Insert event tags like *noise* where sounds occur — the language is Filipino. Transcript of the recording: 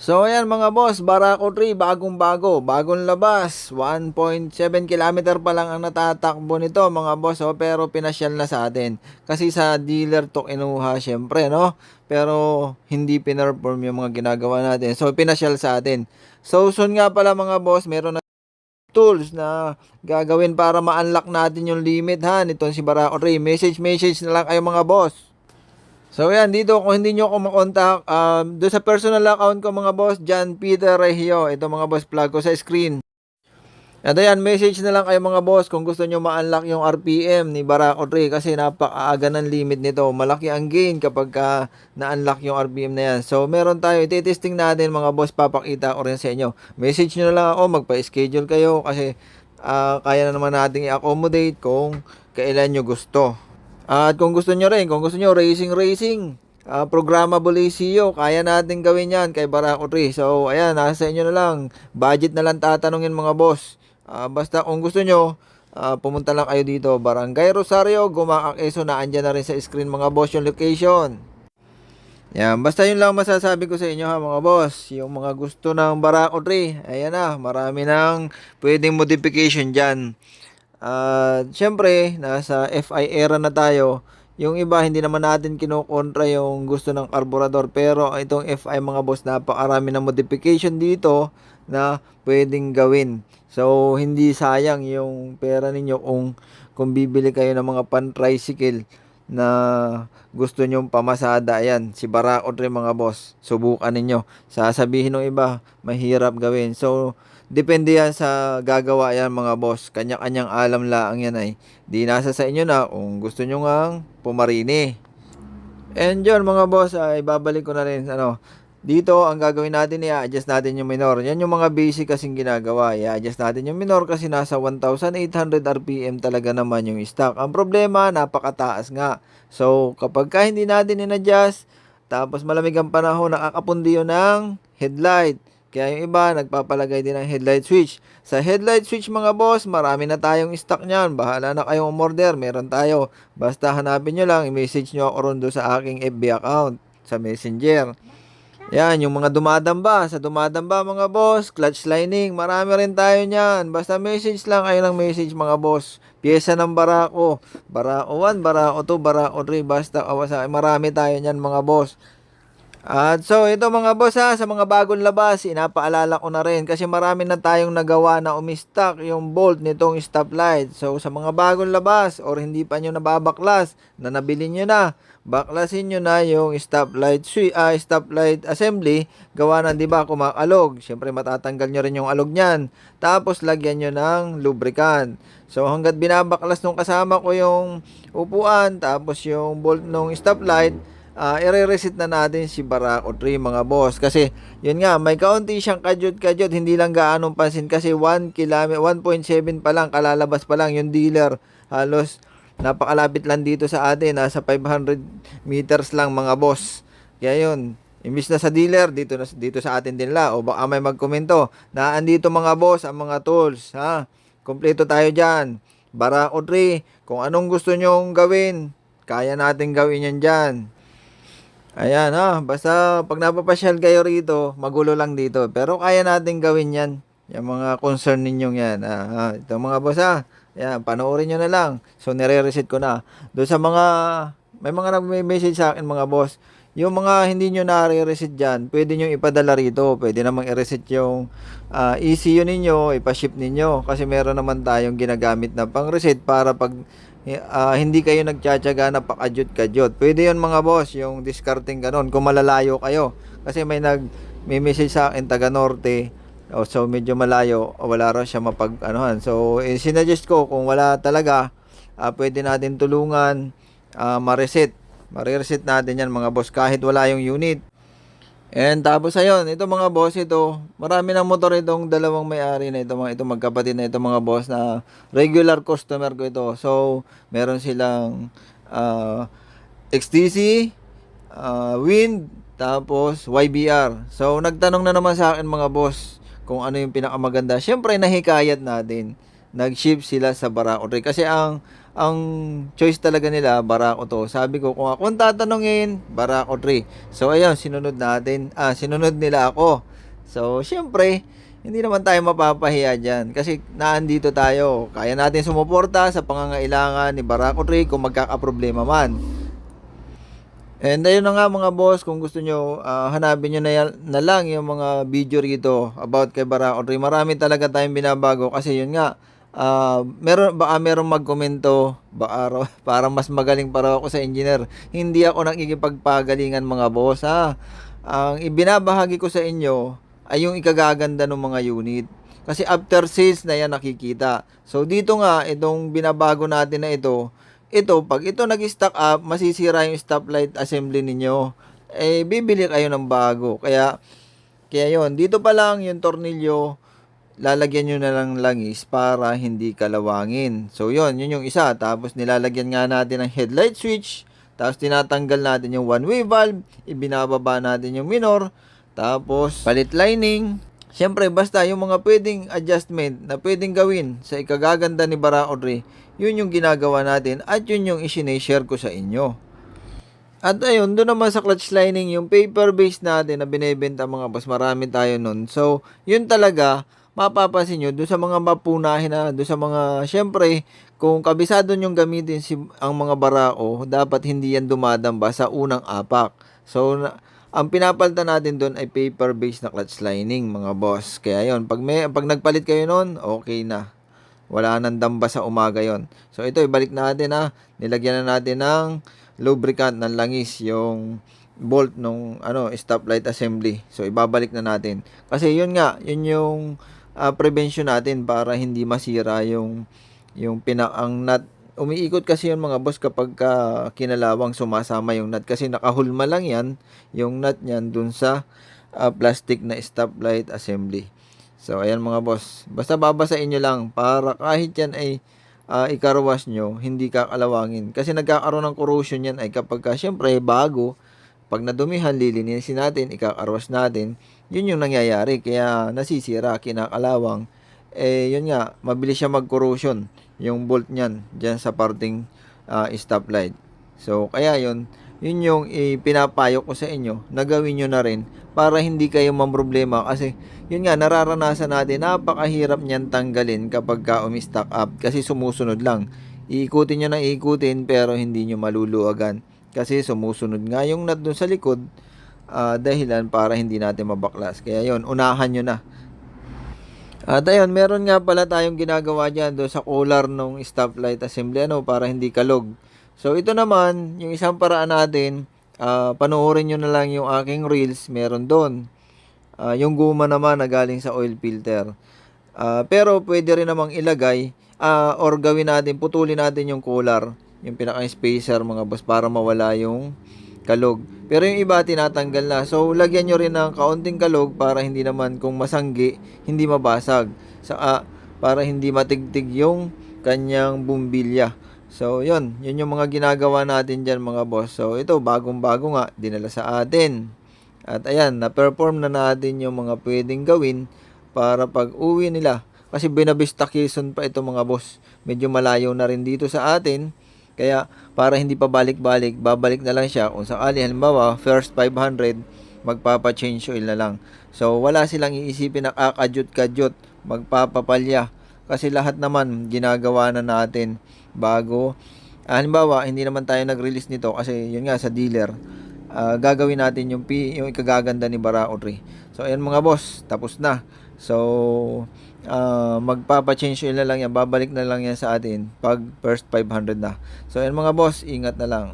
So ayan mga boss, Barako 3, bagong bago, bagong labas. 1.7 kilometer pa lang ang natatakbo nito mga boss, oh, pero pinasyal na sa atin. Kasi sa dealer to kinuha syempre, no? Pero hindi pinerform yung mga ginagawa natin. So pinasyal sa atin. So soon nga pala mga boss, meron na tools na gagawin para ma-unlock natin yung limit ha nitong si Barako 3. Message message na lang kayo mga boss. So yan, dito kung hindi nyo ako makontak, um, doon sa personal account ko mga boss, John Peter Regio. Ito mga boss, plug ko sa screen. At ayan, message na lang kayo mga boss kung gusto nyo ma-unlock yung RPM ni Barako 3 kasi napakaaga ng limit nito. Malaki ang gain kapag ka na-unlock yung RPM na yan. So meron tayo, ititesting natin mga boss, papakita ko rin sa inyo. Message nyo na lang ako, magpa-schedule kayo kasi ah, kaya na naman nating i-accommodate kung kailan nyo gusto. At kung gusto nyo rin, kung gusto nyo racing racing, ah, programmable ACO, kaya natin gawin yan kay Barako 3. So, ayan, nasa inyo na lang. Budget na lang tatanungin mga boss. Ah, basta kung gusto nyo, ah, pumunta lang kayo dito. Barangay Rosario, Gumaang Quezon, na andyan na rin sa screen mga boss yung location. Yan, basta yun lang masasabi ko sa inyo ha mga boss. Yung mga gusto ng Barako 3, ayan na, marami nang pwedeng modification dyan. At syempre, nasa FI era na tayo. Yung iba, hindi naman natin kinukontra yung gusto ng karburador. Pero itong FI mga boss, napakarami ng modification dito na pwedeng gawin. So, hindi sayang yung pera ninyo kung, kung bibili kayo ng mga pan-tricycle na gusto nyong pamasada. Ayan, si Barako 3 mga boss. Subukan ninyo. Sasabihin ng iba, mahirap gawin. So, Depende yan sa gagawa yan mga boss. Kanya-kanyang alam lang yan ay. Di nasa sa inyo na kung gusto nyo ngang pumarini. And yun mga boss ay babalik ko na rin ano. Dito ang gagawin natin i-adjust natin yung minor. Yan yung mga basic kasing ginagawa. I-adjust natin yung minor kasi nasa 1,800 RPM talaga naman yung stock. Ang problema napakataas nga. So kapag ka hindi natin in-adjust tapos malamig ang panahon nakakapundi yun ng headlight. Kaya yung iba, nagpapalagay din ng headlight switch. Sa headlight switch mga boss, marami na tayong stock niyan. Bahala na kayong umorder, meron tayo. Basta hanapin nyo lang, i-message nyo ako ron doon sa aking FB account, sa messenger. Yan, yung mga dumadamba, sa dumadamba mga boss, clutch lining, marami rin tayo niyan. Basta message lang kayo ng message mga boss. Pyesa ng Barako, Barako 1, Barako 2, Barako 3, basta awasa, marami tayo niyan mga boss. At so, ito mga boss ha, sa mga bagong labas, inapaalala ko na rin kasi marami na tayong nagawa na umistak yung bolt nitong stoplight. So, sa mga bagong labas or hindi pa nyo nababaklas, na nabili nyo na, baklasin nyo na yung stoplight, ah, stoplight assembly, gawa na, di ba, kumakalog. Siyempre, matatanggal nyo rin yung alog niyan. Tapos, lagyan nyo ng lubricant. So, hanggat binabaklas nung kasama ko yung upuan, tapos yung bolt nung stoplight, uh, i-reset na natin si Barako 3 mga boss kasi yun nga may kaunti siyang kadyot-kadyot hindi lang gaanong pansin kasi 1 km 1.7 pa lang kalalabas pa lang yung dealer halos napakalapit lang dito sa atin nasa 500 meters lang mga boss kaya yun Imbis na sa dealer, dito na dito sa atin din la. O baka may magkomento na andito mga boss ang mga tools. Ha? Kompleto tayo dyan. Barako 3, kung anong gusto nyong gawin, kaya natin gawin yan dyan. Ayan ha, basta pag napapasyal kayo rito, magulo lang dito. Pero kaya natin gawin yan. Yung mga concern ninyong yan. Ah, ah, ito mga boss ha. Ayan, panoorin nyo na lang. So, nire-reset ko na. Doon sa mga, may mga nag-message sa akin mga boss. Yung mga hindi nyo na-reset dyan, pwede nyo ipadala rito. Pwede namang i-reset yung uh, ECU ninyo, ipaship ninyo. Kasi meron naman tayong ginagamit na pang-reset para pag uh, hindi kayo nagtsatsaga na pakadyot-kadyot. Pwede yon mga boss, yung discarding ganon, kung malalayo kayo. Kasi may nag may message sa akin taga norte, oh, so medyo malayo, wala raw siya mapag anuhan. So, eh, sinuggest ko kung wala talaga, uh, pwede natin tulungan uh, ma-reset. Ma-reset natin yan mga boss kahit wala yung unit. And tapos ayun, ito mga boss ito, marami ng motor itong dalawang may-ari na ito, mga ito magkapatid na ito mga boss na regular customer ko ito. So, meron silang uh, XTC, uh, Wind, tapos YBR. So, nagtanong na naman sa akin mga boss kung ano yung pinakamaganda. Siyempre, nahikayat natin. Nag-shift sila sa Barako 3. Kasi ang ang choice talaga nila, Barako to. Sabi ko, kung ako ang tatanungin, Barako 3. So, ayun, sinunod natin. Ah, sinunod nila ako. So, syempre, hindi naman tayo mapapahiya dyan. Kasi naandito tayo. Kaya natin sumuporta sa pangangailangan ni Barako 3 kung magkakaproblema man. And ayun na nga mga boss, kung gusto nyo, ah, hanapin nyo na, na lang yung mga video rito about kay Barako 3. Marami talaga tayong binabago kasi yun nga, ah, meron, baka meron magkomento, baka raw- *laughs* para mas magaling para ako sa engineer. Hindi ako nakikipagpagalingan mga boss ha. Ang ibinabahagi ko sa inyo ay yung ikagaganda ng mga unit. Kasi after sales na yan nakikita. So dito nga, itong binabago natin na ito, ito, pag ito nag-stock up, masisira yung stoplight assembly ninyo. Eh, bibili kayo ng bago. Kaya, kaya yon dito pa lang yung tornilyo, lalagyan nyo na lang langis para hindi kalawangin. So, yon yun yung isa. Tapos, nilalagyan nga natin ng headlight switch. Tapos, tinatanggal natin yung one-way valve. Ibinababa natin yung minor. Tapos, palit lining. Siyempre, basta yung mga pwedeng adjustment na pwedeng gawin sa ikagaganda ni Barako 3, yun yung ginagawa natin at yun yung isineshare ko sa inyo. At ayun, doon naman sa clutch lining, yung paper base natin na binebenta mga boss, marami tayo nun. So, yun talaga, mapapansin nyo, doon sa mga mapunahin na, doon sa mga, syempre, kung kabisado nyong gamitin si, ang mga barao, dapat hindi yan dumadamba sa unang apak. So, na, ang pinapalitan natin doon ay paper base na clutch lining, mga boss. Kaya yon pag, may, pag nagpalit kayo noon, okay na. Wala nang damba sa umaga yon. So ito ibalik natin ha. Nilagyan na natin ng lubricant ng langis yung bolt nung ano stoplight assembly. So ibabalik na natin. Kasi yun nga, yun yung ah, prevention natin para hindi masira yung yung pina ang nut umiikot kasi yung mga boss kapag ka kinalawang sumasama yung nut kasi nakahulma lang yan yung nut niyan dun sa ah, plastic na stoplight assembly. So, ayan mga boss. Basta babasain nyo lang para kahit yan ay uh, ikarwash nyo, hindi kakalawangin. Kasi nagkakaroon ng corrosion yan ay kapag ka, syempre, bago, pag nadumihan, lilinisin natin, ikakarwash natin, yun yung nangyayari. Kaya nasisira, kinakalawang. Eh, yun nga, mabilis siya mag-corrosion, yung bolt niyan, dyan sa parting uh, stoplight. So, kaya yun, yun yung ipinapayo ko sa inyo na gawin nyo na rin para hindi kayo mamroblema kasi yun nga nararanasan natin napakahirap niyan tanggalin kapag ka umistock up kasi sumusunod lang iikutin nyo na iikutin pero hindi nyo maluluwagan kasi sumusunod nga yung nut sa likod ah, dahilan para hindi natin mabaklas kaya yun unahan nyo na at ayun, meron nga pala tayong ginagawa dyan doon sa collar ng stoplight assembly ano, para hindi kalog. So ito naman, yung isang paraan natin, ah, panoorin nyo na lang yung aking reels, meron doon. Ah, yung guma naman na galing sa oil filter. Ah, pero pwede rin namang ilagay ah, or gawin natin, putulin natin yung collar, yung pinaka-spacer mga boss para mawala yung kalog. Pero yung iba tinatanggal na. So lagyan nyo rin ng kaunting kalog para hindi naman kung masanggi, hindi mabasag. Sa ah, para hindi matigtig yung kanyang bumbilya. So, yun. Yun yung mga ginagawa natin dyan mga boss. So, ito, bagong-bago nga, dinala sa atin. At ayan, na-perform na natin yung mga pwedeng gawin para pag uwi nila. Kasi Binavista Quezon pa ito mga boss. Medyo malayo na rin dito sa atin. Kaya para hindi pa balik-balik, babalik na lang siya. Kung sakali, halimbawa, first 500, magpapa-change oil na lang. So, wala silang iisipin na kakadyot-kadyot, magpapapalya. Kasi lahat naman ginagawa na natin bago. Ah, halimbawa, hindi naman tayo nag-release nito kasi yun nga sa dealer. Ah, gagawin natin yung, P, yung ikagaganda ni Barao 3. So, ayan mga boss, tapos na. So, ah, magpapa-change oil na lang yan, babalik na lang yan sa atin pag first 500 na. So, ayan mga boss, ingat na lang.